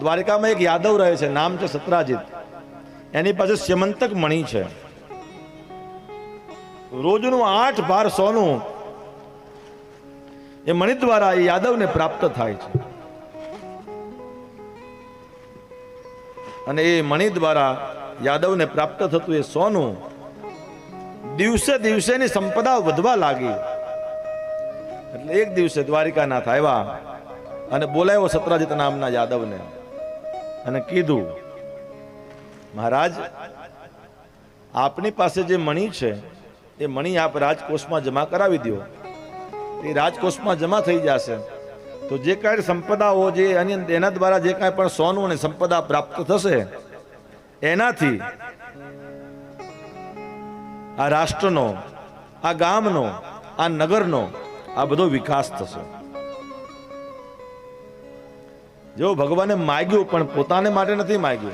દ્વારકામાં એક યાદવ રહે છે, નામ છે સત્રાજીત. એની પાસે સ્યમંતક મણી છે. રોજનું આઠ બાર સોનું એ મણિ દ્વારા એ યાદવને પ્રાપ્ત થાય છે. અને એ મણિ દ્વારા યાદવને પ્રાપ્ત થતું એ સોનું દિવસે દિવસેની સંપદા વધવા લાગી. એટલે એક દિવસે દ્વારિકાનાથ આવ્યા અને બોલાવ્યો સત્રાજીત નામના યાદવને. અને કીધું, મહારાજ, આપની પાસે જે મણી છે, એ મણી આપ રાજકોષમાં જમા કરાવી દો એ રાજકોષમાં જમા થઈ જશે. તો જે કાંઈ સંપદાઓ જે અને એના દ્વારા જે કાંઈ પણ સોનું અને સંપદા પ્રાપ્ત થશે, એનાથી આ રાષ્ટ્રનો, આ ગામનો, આ નગરનો આ બધો વિકાસ થશે. જો ભગવાને માગ્યું પણ પોતાને માટે નથી માગ્યું.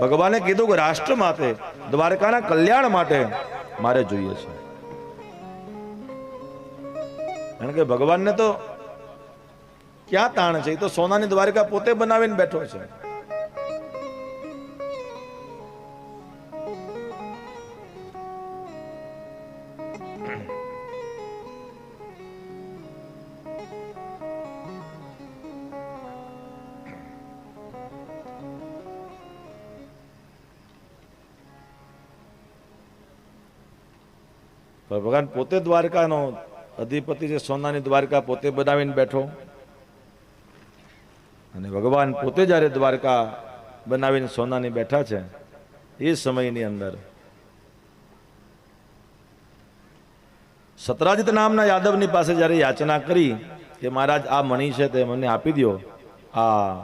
ભગવાને કીધું કે રાષ્ટ્ર માટે, દ્વારકાના કલ્યાણ માટે મારે જોઈએ છે. કારણ કે ભગવાનને તો ક્યાં તાણ છે? એ તો સોનાની દ્વારકા પોતે બનાવીને બેઠો છે. ભગવાન પોતે દ્વારકાનો અધિપતિ છે, સોનાની દ્વારકા પોતે બનાવીને બેઠો. અને ભગવાન પોતે જ્યારે દ્વારકા બનાવીને સોનાની બેઠા છે, એ સમયની અંદર સતરાજીત નામના યાદવની પાસે જ્યારે યાચના કરી કે મહારાજ આ મણી છે તે મને આપી દો આ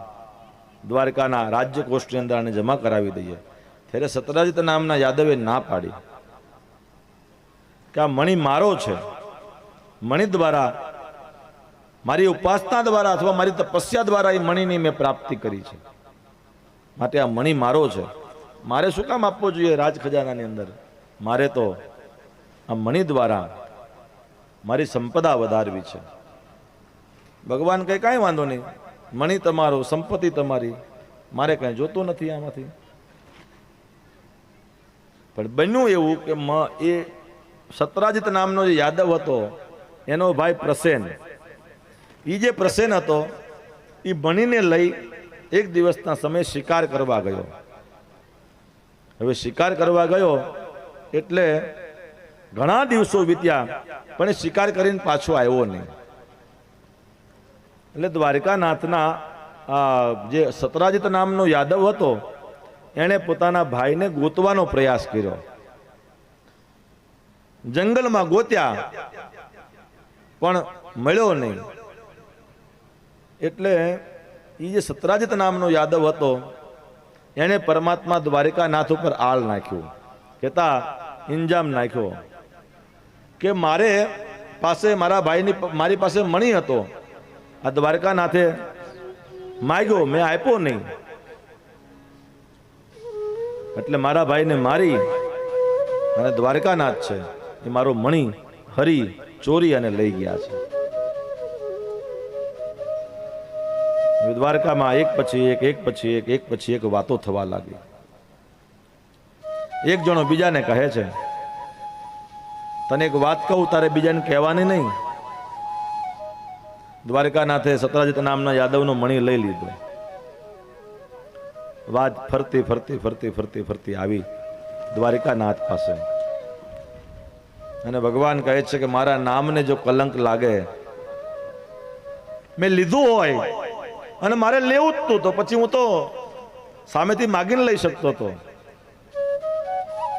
દ્વારકાના રાજ્યકોષની અંદર આને જમા કરાવી દઈએ. ત્યારે સતરાજિત નામના યાદવે ના પાડી. કે આ મણી મારો છે. મણી દ્વારા, મારી ઉપાસના દ્વારા અથવા મારી તપસ્યા દ્વારા એ મણીની મેં પ્રાપ્તિ કરી છે. માટે આ મણી મારો છે. મારે શું કામ આપવો જોઈએ રાજ ખજાનાની અંદર? મારે તો આ મણી દ્વારા મારી સંપદા વધારવી છે. ભગવાન કંઈ કાંઈ વાંધો નહીં. મણી તમારો, સંપત્તિ તમારી. મારે કાંઈ જોતું નથી આમાંથી. પણ બન્યું એવું કે એ સત્રાજીત નામનો જે યાદવ હતો, એનો ભાઈ પ્રસેન. એ જે પ્રસેન હતો એ બનીને લઈ એક દિવસના સમયે શિકાર કરવા ગયો. હવે શિકાર કરવા ગયો એટલે ઘણા દિવસો વીત્યા, પણ શિકાર કરીને પાછો આવ્યો નહીં. એટલે દ્વારકાનાથના જે સતરાજિત નામનો યાદવ હતો, એણે પોતાના ભાઈને ગોતવાનો પ્રયાસ કર્યો. જંગલમાં ગોત્યા, પણ મળ્યો નહીં. એટલે એ જે સતરાજિત નામનો યાદવ હતો એણે પરમાત્મા દ્વારિકાનાથ ઉપર આળ નાખ્યું. કહેતા ઇન્જામ નાખ્યો. કે મારે પાસે મારા ભાઈની મારી પાસે મણી હતો. આ દ્વારકાનાથે માગ્યો, મેં આપ્યો નહીં. એટલે મારા ભાઈને મારી, અને દ્વારકાનાથ છે. એ મારો મણી હરી, ચોરી અને લઈ ગયા છે. દ્વારકામાં એક પછી એક એક પછી એક એક પછી એક વાતો થવા લાગી. એક જણો બીજાને કહે છે, તને એક વાત કહું, તારે બીજાને કહેવાની નહીં. દ્વારકાનાથે સતરાજીત નામના યાદવનો મણી લઈ લીધો. વાત ફરતી ફરતી ફરતી ફરતી ફરતી આવી દ્વારિકાનાથ પાસે. અને ભગવાન કહે છે કે મારા નામને જો કલંક લાગે, મેં લીધું હોય અને મારે લેવું જ તું તો પછી હું તો સામેથી માગીને લઈ શકતો હતો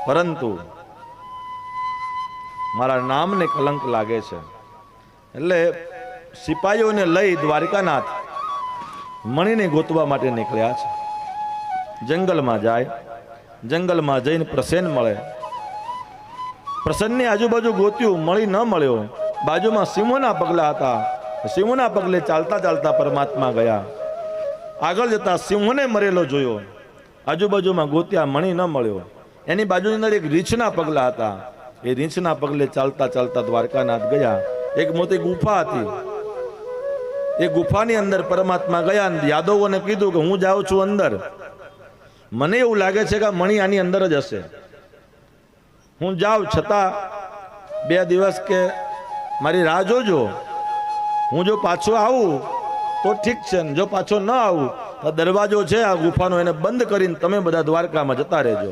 પરંતુ મારા નામને કલંક લાગે છે. એટલે સિપાહીઓને લઈ દ્વારિકાનાથ મણીને ગોતવા માટે નીકળ્યા છે. જંગલમાં જાય, જંગલમાં જઈને પ્રસેન મળે. પ્રસન્નની આજુબાજુ ગોત્યું, મળી ન મળ્યો. બાજુમાં સિંહોના પગલા હતા. સિંહોના પગલે ચાલતા ચાલતા પરમાત્મા ગયા. આગળ જતા સિંહોને મરેલો જોયો. આજુબાજુમાં ગોત્યા મણી ન મળ્યો. એની બાજુની અંદર એક રીંછના પગલા હતા. એ રીંછના પગલે ચાલતા ચાલતા દ્વારકાનાથ ગયા. એક મોટી ગુફા હતી. એ ગુફાની અંદર પરમાત્મા ગયા યાદવોને કીધું કે હું જાઉં છું અંદર. મને એવું લાગે છે કે મણી આની અંદર જ હશે. હું જાઉં છતાં બે દિવસ કે મારી રાહ જોજો. હું જો પાછો આવું તો ઠીક છે ને, જો પાછો ન આવું તો દરવાજો છે, આ ગુફાનો એને બંધ કરીને તમે બધા દ્વારકામાં જતા રહેજો.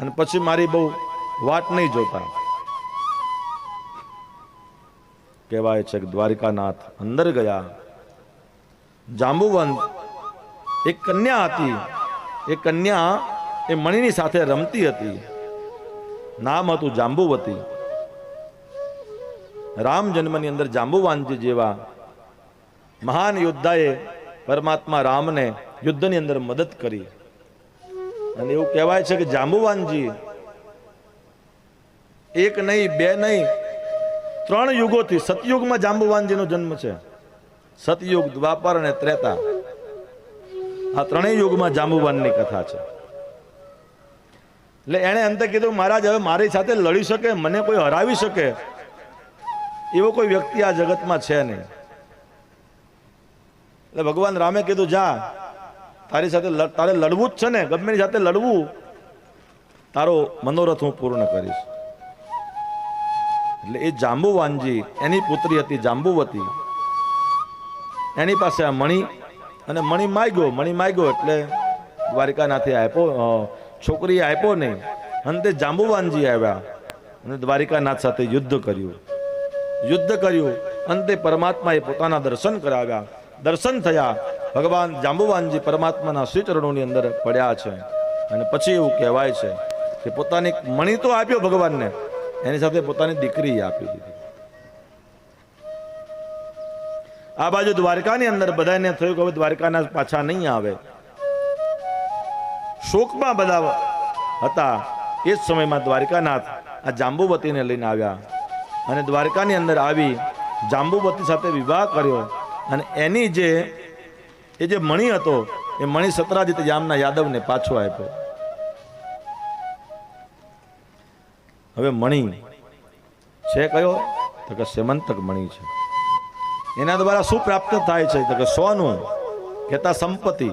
અને પછી મારી બહુ વાટ નહીં જોતા. કહેવાય છે કે દ્વારિકાનાથ અંદર ગયા. જાંબુવંત, એક કન્યા હતી. એ કન્યા એ મણીની સાથે રમતી હતી. નામ હતું જાંબુવતી. રામ જન્મની અંદર જાંબુવાનજી જેવા મહાન યોદ્ધાએ પરમાત્મા રામને યુદ્ધની અંદર મદદ કરી. અને એવું કહેવાય છે કે જાંબુવાનજી એક નહીં, બે નહીં, ત્રણ યુગોથી સતયુગમાં જાંબુવાનજીનો જન્મ છે. સતયુગ, દ્વાપર અને ત્રેતા. આ ત્રણેય યુગમાં જાંબુવાનની કથા છે. એટલે એણે અંતે કીધું, મહારાજ, હવે મારી સાથે લડી શકે, મને કોઈ હરાવી શકે? એવો કોઈ વ્યક્તિ આ જગતમાં છે નહીં. એટલે ભગવાન રામે કીધું, જા, તારી સાથે તારે લડવું જ છે ને, ગમે સાથે લડવું. તારો મનોરથ હું પૂર્ણ કરીશ. એટલે એ જાંબુવાનજી, એની પુત્રી હતી જાંબુવતી. એની પાસે આ મણી, અને મણી માગ્યો મણી માગ્યો એટલે દ્વારિકાનાથે આપ્યો અ, છોકરીએ આપ્યો નહીં. અંતે જાંબુવાનજી આવ્યા. અને દ્વારિકાનાથ સાથે યુદ્ધ કર્યું. યુદ્ધ કર્યું. અંતે પરમાત્માએ પોતાના દર્શન કરાવ્યા. દર્શન થયા. ભગવાન જાંબુવાનજી પરમાત્માના શ્રીચરણોની અંદર પડ્યા છે. અને પછી એવું કહેવાય છે કે પોતાની મણી તો આપ્યો ભગવાનને. એની સાથે પોતાની દીકરી આપી દીધી. આ બાજુ દ્વારકાની અંદર બધાને થયું કે હવે દ્વારકાના પાછા નહીં આવે. શોકમાં બધા હતા. એ જ સમયમાં દ્વારકાનાથ આ જાંબુવતીને લઈને આવ્યા. અને દ્વારકાની અંદર આવી જાંબુવતી સાથે વિવાહ કર્યો. અને એની જે, એ જે મણી હતો, એ મણી સતરાજીત યામના યાદવને પાછો આપ્યો. હવે મણી છે કયો? તો કે સેમંતક મણી છે. એના દ્વારા શું પ્રાપ્ત થાય છે? તો કે સોનું, કહેતા સંપત્તિ.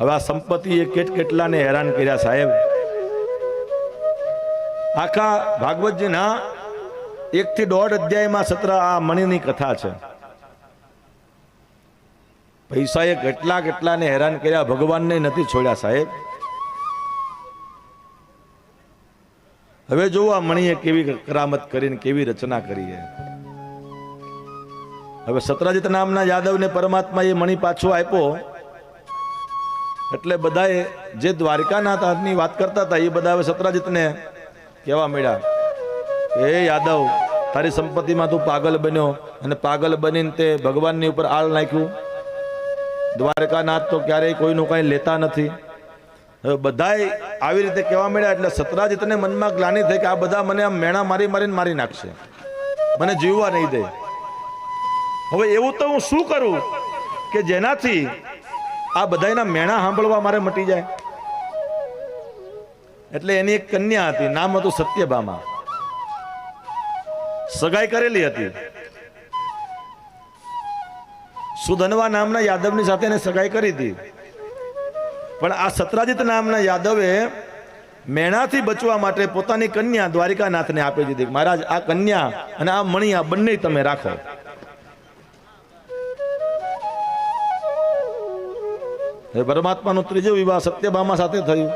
હવે આ એ કેટ કેટલાને હેરાન કર્યા સાહેબ? આખા ભાગવતજીના એક થી દોઢ અધ્યાયમાં સત્ર આ મણીની કથા છે. પૈસાએ કેટલા કેટલાને હેરાન કર્યા ભગવાનને નથી છોડ્યા સાહેબ. હવે જુઓ આ મણીએ કેવી કરામત કરીને કેવી રચના કરી છે. હવે સત્રજીત નામના યાદવને પરમાત્માએ મણી પાછો આપ્યો. એટલે બધાએ જે દ્વારકાનાથની વાત કરતા હતા, એ બધા હવે સત્રાજીતને કહેવા મળ્યા હે યાદવ, તારી સંપત્તિમાં તું પાગલ બન્યો અને પાગલ બનીને તે ભગવાનની ઉપર આળ નાખ્યું. દ્વારકાનાથ તો ક્યારેય કોઈનું કાંઈ લેતા નથી. હવે બધાય આવી રીતે કહેવા મળ્યા એટલે સત્રાજીતને મનમાં ગ્લાની થઈ કે આ બધા મને આમ મેણા મારી મારીને મારી નાખશે. મને જીવવા નહીં દે. હવે એવું તો હું શું કરું કે જેનાથી આ બધાના મેણા સાંભળવા મારે મટી જાય. એટલે એની એક કન્યા હતી, નામ હતું સત્યભામા. સગાઈ કરેલી હતી. સુધનવા નામના યાદવની સાથે એને સગાઈ કરી હતી. પણ આ સત્રાજીત નામના યાદવે મેણાથી બચવા માટે પોતાની કન્યા દ્વારિકાનાથને આપી દીધી. મહારાજ, આ કન્યા અને આ મણી આ બંને તમે રાખો. પરમાત્માનો ત્રીજો વિવાહ સત્યભામા સાથે થયું.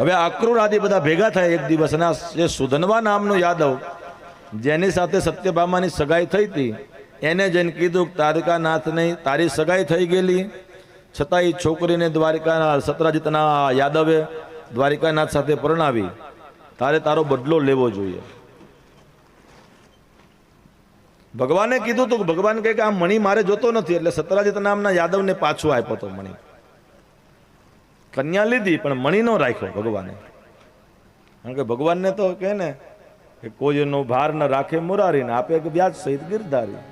હવે અક્રૂર આદિ બધા ભેગા થયા એક દિવસ અને જે સુધનવા નામનો યાદવ, જેની સાથે સત્યભામાની સગાઈ થઈ હતી, એને જઈને કીધું તારકાનાથને તારી સગાઈ થઈ ગયેલી છતાં એ છોકરીને દ્વારિકાના સત્રાજીતના યાદવે દ્વારિકાનાથ સાથે પરણાવી. તારે તારો બદલો લેવો જોઈએ. ભગવાને કીધું તો ભગવાન કહે કે આ મણી મારે જોતો નથી, એટલે સત્રાજીત નામના યાદવને પાછો આપ્યો તો મણી. કન્યા લીધી, પણ મણી નો રાખ્યો ભગવાને. કારણ કે ભગવાનને તો કહે ને કે કોઈનો ભાર ન રાખે મુરારી ને આપે કે વ્યાજ સહિત ગિરધારી.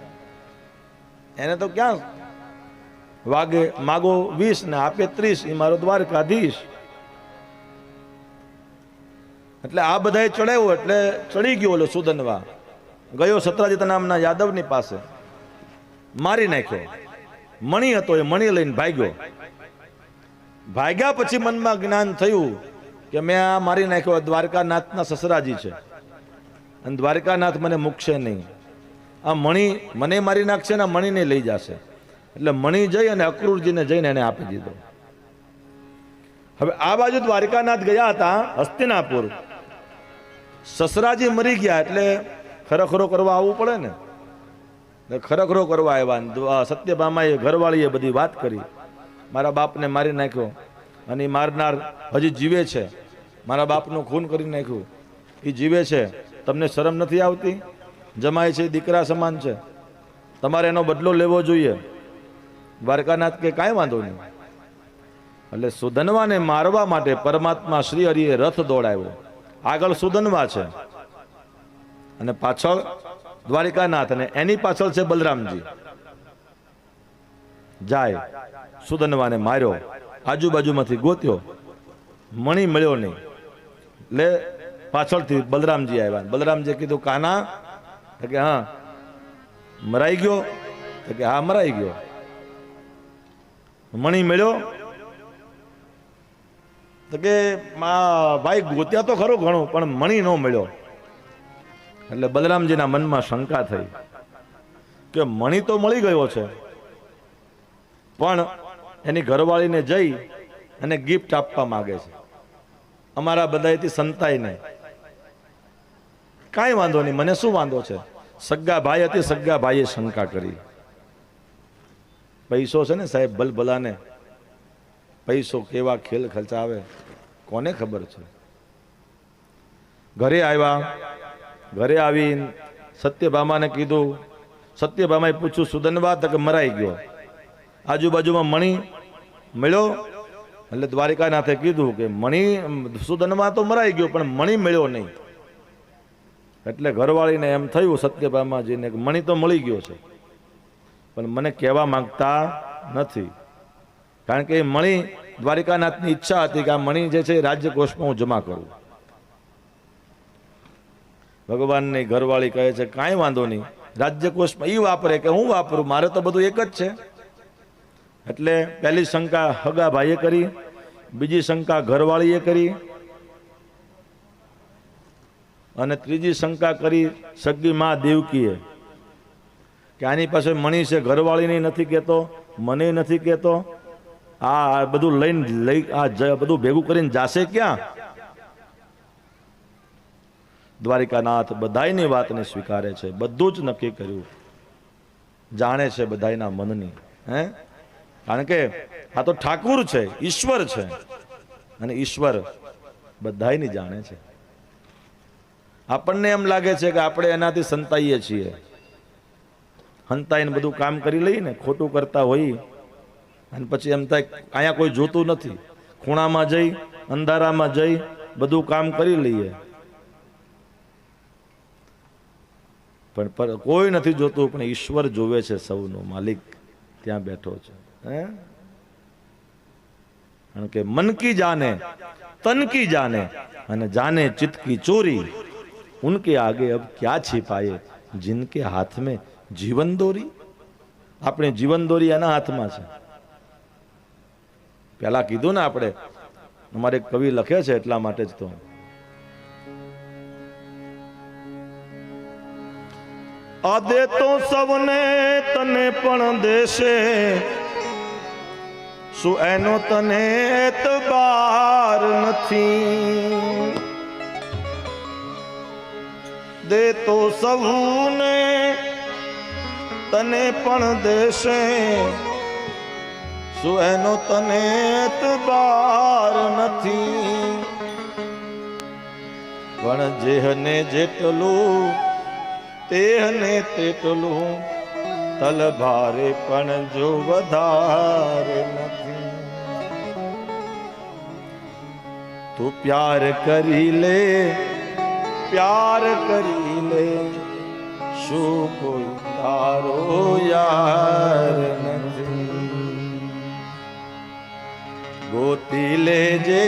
એને તો ક્યાં વાગે, માગો વીસ ને આપે ત્રીસ એ મારો દ્વારકાધીશ. એટલે આ બધાએ ચડાવ્યો, એટલે ચડી ગયો ઓલો સુદનવા. ગયો સત્રાજીત નામના યાદવની પાસે. મારી નાખ્યો. મણી હતો એ મણી લઈને ભાગ્યો. ભાગ્યા પછી મનમાં જ્ઞાન થયું કે મેં આ મારી નાખ્યો દ્વારકાનાથના સસરાજી છે. અને દ્વારકાનાથ મને મૂકશે નહીં. આ મણી મને મારી નાખશે ને મણીને લઈ જશે. એટલે મણી જઈ અને અક્રૂરજીને જઈને એને આપી દીધો. હવે આ બાજુ દ્વારકાનાથ ગયા હતા હસ્તિનાપુર. સસરાજી મરી ગયા એટલે ખરેખરો કરવા આવવું પડે ને? ખરેખરો કરવા આવ્યા સત્યભામાએ ઘરવાળીએ બધી વાત કરી. મારા બાપને મારી નાખ્યો. અને મારનાર હજી જીવે છે. મારા બાપનું ખૂન કરી નાખ્યું. એ જીવે છે. તમને શરમ નથી આવતી? જમાય છે દીકરા સમાન છે. તમારે એનો બદલો લેવો જોઈએ. દ્વારકાનાથ કે કાંઈ વાંધો નહીં. એટલે સુધનવાને મારવા માટે પરમાત્મા શ્રી હરિએ રથ દોડાવ્યો. આગળ સુધનવા છે. અને પાછળ દ્વારિકાનાથ અને એની પાછળ છે બલરામજી. જાય, સુદનવાને માર્યો, આજુબાજુમાંથી ગોત્યો. મણી મળ્યો નહીં. એટલે પાછળથી બલરામજી આવ્યા. બલરામજીએ કીધું, કાના? કે, હા. મરાઈ ગયો? તો કે, હા, મરાઈ ગયો. મણી મળ્યો? તો કે ભાઈ ગોત્યા તો ખરો ઘણું, પણ મણી ન મળ્યો. એટલે બલરામજીના મનમાં શંકા થઈ કે મણી તો મળી ગયો છે, પણ એની ઘરવાળીને જઈ અને ગિફ્ટ આપવા માંગે છે. અમારા બધાથી સંતાય નહીં. કાંઈ વાંધો નહીં, મને શું વાંધો છે? સગ્ગા ભાઈ હતી સગ્ગા ભાઈએ શંકા કરી. પૈસો છે ને સાહેબ ભલભલાને પૈસો કેવા ખેલ ખર્ચાવે, કોને ખબર છે? ઘરે આવ્યા ઘરે આવીને સત્યભામાને કીધું, સત્યભામાએ પૂછ્યું સુદનવા તક મરાઈ ગયો. આજુબાજુમાં મણી મળ્યો? એટલે દ્વારિકાનાથે કીધું કે, મણી સુદનવા તો મરાઈ ગયો, પણ મણી મળ્યો નહીં. એટલે ઘરવાળીને એમ થયું, સત્યભામાજીને કે મણી તો મળી ગયો છે, પણ મને કહેવા માંગતા નથી. કારણ કે એ મણી દ્વારિકાનાથની ઈચ્છા હતી કે આ મણી જે છે રાજ્યકોષમાં હું જમા કરું. ભગવાનની ઘરવાળી કહે છે, કાંઈ વાંધો નહીં. રાજ્યકોષમાં એ વાપરે કે હું વાપરું? મારે તો બધું એક જ છે. એટલે પહેલી શંકા હગા કરી, બીજી શંકા ઘરવાળીએ કરી, અને ત્રીજી શંકા કરી સગી માં દેવકીએ. કે આની પાસે મણી છે, ઘરવાળીને નથી કહેતો, મને નથી કહેતો. આ બધું લઈને લઈ, આ બધું ભેગું કરીને જાશે ક્યાં? દ્વારિકાનાથ બધાની વાતને સ્વીકારે છે, બધું જ નક્કી કર્યું. જાણે છે બધાના મનની, હે? કારણ કે આ તો ઠાકુર છે, ઈશ્વર છે. અને ઈશ્વર બધાની જાણે છે. આપણને એમ લાગે છે કે આપણે એનાથી સંતાઈએ છીએ. હંતાઈને બધું કામ કરી લઈએ ને ખોટું કરતા હોઈ અને પછી એમ થાય અહીંયા કોઈ જોતું નથી. ખૂણામાં જઈ, અંધારામાં જઈ, બધું કામ કરી લઈએ. પણ પર કોઈ નથી જોતું પણ ઈશ્વર જોવે છે સૌનો માલિક ત્યાં બેઠો છે હે કારણ કે મન કી જાને તન કી જાને અને જાને ચિત્ત કી ચોરી ઉનકે આગે અબ ક્યા छिपाए जिनके हाथ में જીવન દોરી આપણે જીવન દોરી એના હાથમાં છે પેલા કીધું ને આપણે અમારે એક કવિ લખે છે એટલા માટે જ તો આ દે તો સૌને તને પણ દેશે. શું એનો તને એતબાર નથી? દે તો સૌને તને પણ દેશે. શું એનો તને એતબાર નથી? પણ જેહને જેટલું તેહને તેટલું તલ ભારે પણ જો વધારે નથી. તું પ્યાર કરી લે, પ્યાર કરી લે. શું કોઈ તારો યાર નથી. ગોતી લેજે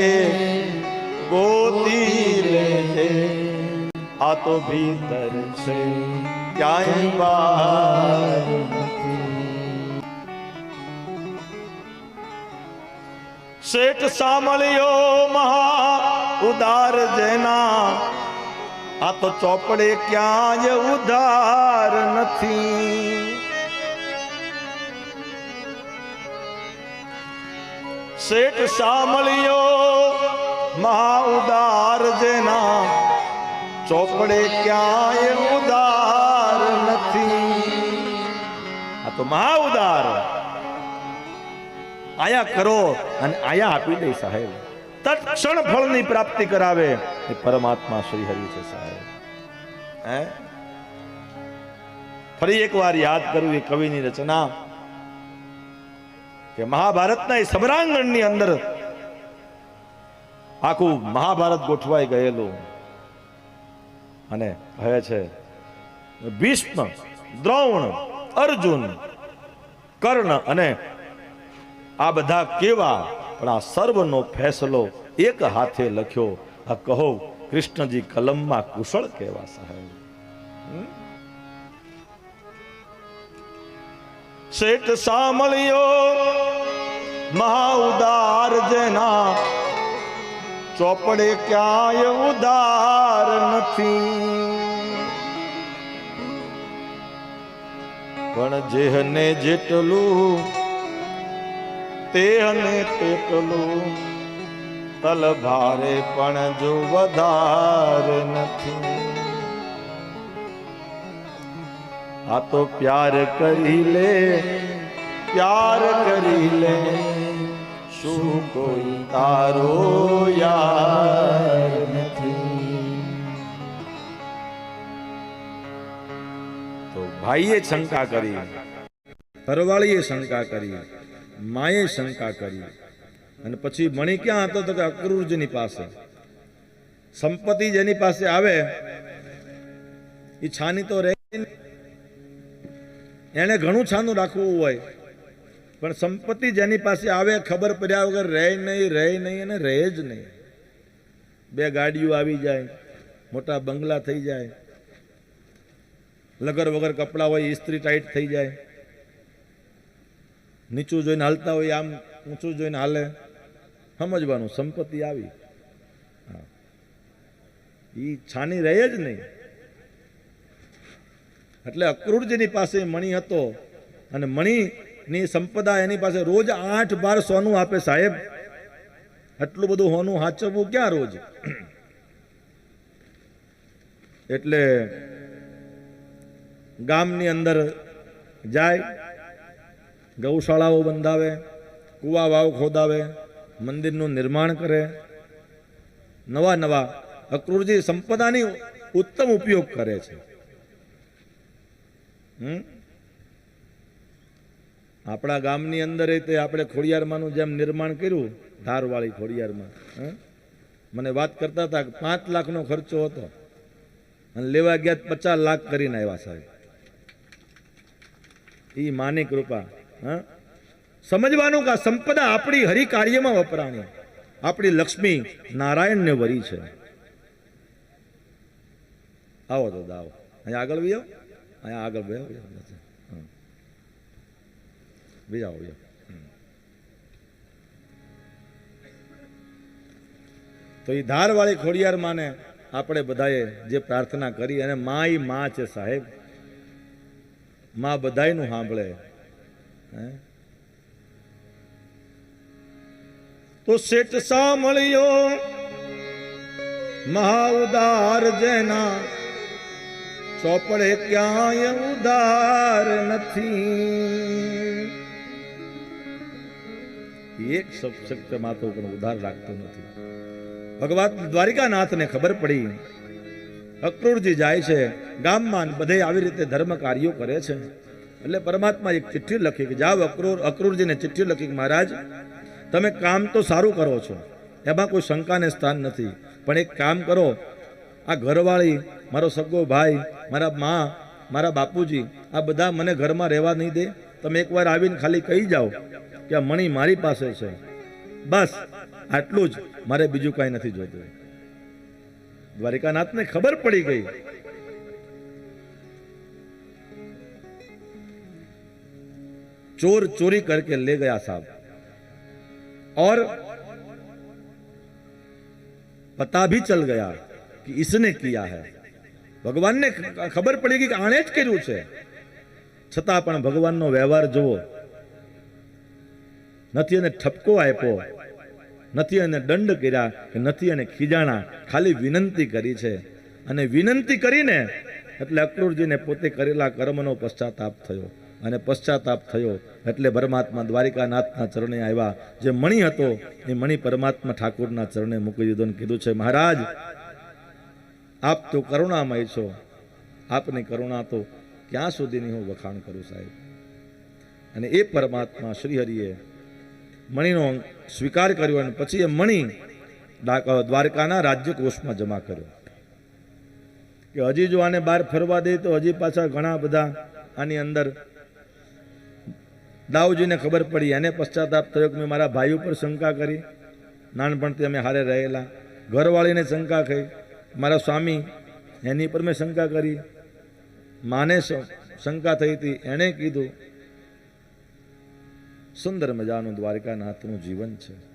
ગોતી લેજે. તો ભીતર છે ક્યાંય બહાર શેઠ સાંભળ્યો મહા ઉદાર જેના આ તો ચોપડે ક્યાંય ઉધાર નથી શેઠ સાંભળ્યો મહા ઉદાર ચોપડે ક્યાંય ઉદાર નથી. આ તો મહા ઉદાર. આયા કરો અને આયા આપી દે સાહેબ. તત્ક્ષણ ફળની પ્રાપ્તિ કરાવે. એ પરમાત્મા શ્રી હરિ છે સાહેબ. હે? ફરી એકવાર યાદ કરું એ કવિની રચના કે મહાભારતના એ સમરાંગણની અંદર આખું મહાભારત ગોઠવાઈ ગયેલું. અને હવે છે, ભીષ્મ, દ્રોણ, અર્જુન, કર્ણ અને આ બધા કેવા? પણ આ સર્વનો ફેસલો એક હાથે લખ્યો. આ કહો, કૃષ્ણજી કલમમાં કુશળ કેવા સાહેબ? શેઠ સાંભળ્યો મહા ઉદાર જેના ચોપડે ક્યાંય ઉદાર નથી. પણ જેહને જેટલું, તેહને તેટલું તલ ભારે પણ જો વધાર નથી. આ તો પ્યાર કરી લે, પ્યાર કરી લે. શું કોઈ તારો યાર નથી. તો ભાઈએ શંકા કરી, ઘરવાળીએ શંકા કરી, માએ શંકા કરી, અને પછી મણી ક્યાં હતો તો કે અક્રૂરજીની પાસે. સંપત્તિ જેની પાસે આવે એ છાની તો રહે એને ઘણું છાનું રાખવું હોય. પણ સંપત્તિ જેની પાસે આવે, ખબર પડ્યા વગર રહે નહીં રહે નહીં અને રહે જ નહીં. બે ગાડીઓ આવી જાય, મોટા બંગલા થઈ જાય, લગર વગર કપડાં હોય, ઇસ્ત્રી ટાઈટ થઈ જાય. નીચું જોઈને હાલતા હોય, આમ ઊંચું જોઈને હાલે. સમજવાનું, સંપત્તિ આવી. ઈ છાની રહે જ નહીં. એટલે અક્રૂરજીની પાસે મણી હતો અને મણીની સંપદા એની પાસે રોજ આઠ બાર સોનું આપે સાહેબ. આટલું બધું હોનું હાચવવું ક્યાં રોજ? એટલે ગામની અંદર જાય, ગૌશાળાઓ બંધાવે, કુવા વાવ ખોદાવે, મંદિરનું નિર્માણ કરે. નવા નવા અક્રૂરજી સંપદાની ઉત્તમ ઉપયોગ કરે છે. હમ? આપણા ગામની અંદર તે આપણે ખોડિયારમાંનું જેમ નિર્માણ કર્યું, ધારવાળી ખોડિયારમાં? મને વાત કરતા હતા કે પાંચ લાખનો ખર્ચો હતો. અને લેવા ગયા પચાસ લાખ કરીને આવ્યા સાહેબ. એ માની કૃપા, હા? સમજવાનું કે સંપદા આપણી હરિકાર્યમાં વપરાણી. આપણી લક્ષ્મી નારાયણને વરી છે. આવો તો આવો અહીંયા આગળ બી અહીંયા આગળ બે તો એ ધારવાળી ખોડિયાર માને આપણે બધાએ જે પ્રાર્થના કરી અને મા એ મા છે સાહેબ, મા બધાયનું સાંભળે. તો શેઠ સાંભળ્યો મહા ઉદાર જેના ચોપડે ક્યાંય ઉદાર નથી. એક સશક્ત માતો પણ ઉધાર રાખતો નથી. ભગવાન દ્વારિકાનાથને ખબર પડી, અક્રૂરજી જાય છે, ગામમાં બધે આવી રીતે ધર્મ કાર્યો કરે છે. એટલે પરમાત્મા એક ચિઠ્ઠી લખી કે, જાઓ અક્રૂર, અક્રૂરજીને ચિઠ્ઠી લખી કે, મહારાજ, તમે કામ તો સારું કરો છો, એમાં કોઈ શંકાને સ્થાન નથી, પણ એક કામ કરો. આ ઘરવાળી, મારો સગો ભાઈ, મારા મા, મારા બાપુજી, આ બધા મને ઘરમાં રહેવા નહીં દે. તમે એકવાર આવીને ખાલી કહી જાઓ. કે મણી મારી પાસે છે. બસ, આટલું જ. મારે બીજું કઈ નથી જોતું. દ્વારિકાનાથને ખબર પડી ગઈ. ચોર ચોરી કરકે લે ગયા સાહેબ. ઓર પતા ભી ચલ ગયા કે इसने किया है ભગવાનને ખબર પડી ગઈ કે આણે જ કર્યું છે. છતાં પણ ભગવાનનો વ્યવહાર જુઓ. નથી એને ઠપકો આપ્યો. નથી એને દંડ કર્યા કે નથી એને ખીજાણા. ખાલી વિનંતી કરી છે. અને વિનંતી કરીને એટલે અક્રૂરજીને પોતે કરેલા કર્મનો પશ્ચાતાપ થયો. અને પશ્ચાતાપ થયો એટલે પરમાત્મા દ્વારિકાનાથના ચરણે આવ્યા. જે મણી હતો એ મણી પરમાત્મા ઠાકોરના ચરણે મૂકી દીધો ને કીધું છે, મહારાજ, આપ તો કરુણામય છો. આપની કરુણા તો ક્યાં સુધીની હું વખાણ કરું સાહેબ? અને એ પરમાત્મા શ્રીહરિએ મણિનો સ્વીકાર કર્યો અને પછી એ મણી દ્વારકાના રાજ્ય કોષમાં જમા કર્યો. કે હજી જો આને બહાર ફરવા દે તો હજી પાછા ઘણા બધા આની અંદર દાઉજીને ખબર પડી. એને પશ્ચાતાપ થયો કે મેં મારા ભાઈ ઉપર શંકા કરી. નાનપણથી અમે હારે રહેલા. ઘરવાળીને શંકા કરી મારા સ્વામી એની પર મેં શંકા કરી. માને શંકા થઈ હતી. એણે કીધું સુંદર મજાનું દ્વારકાનાથનું જીવન છે.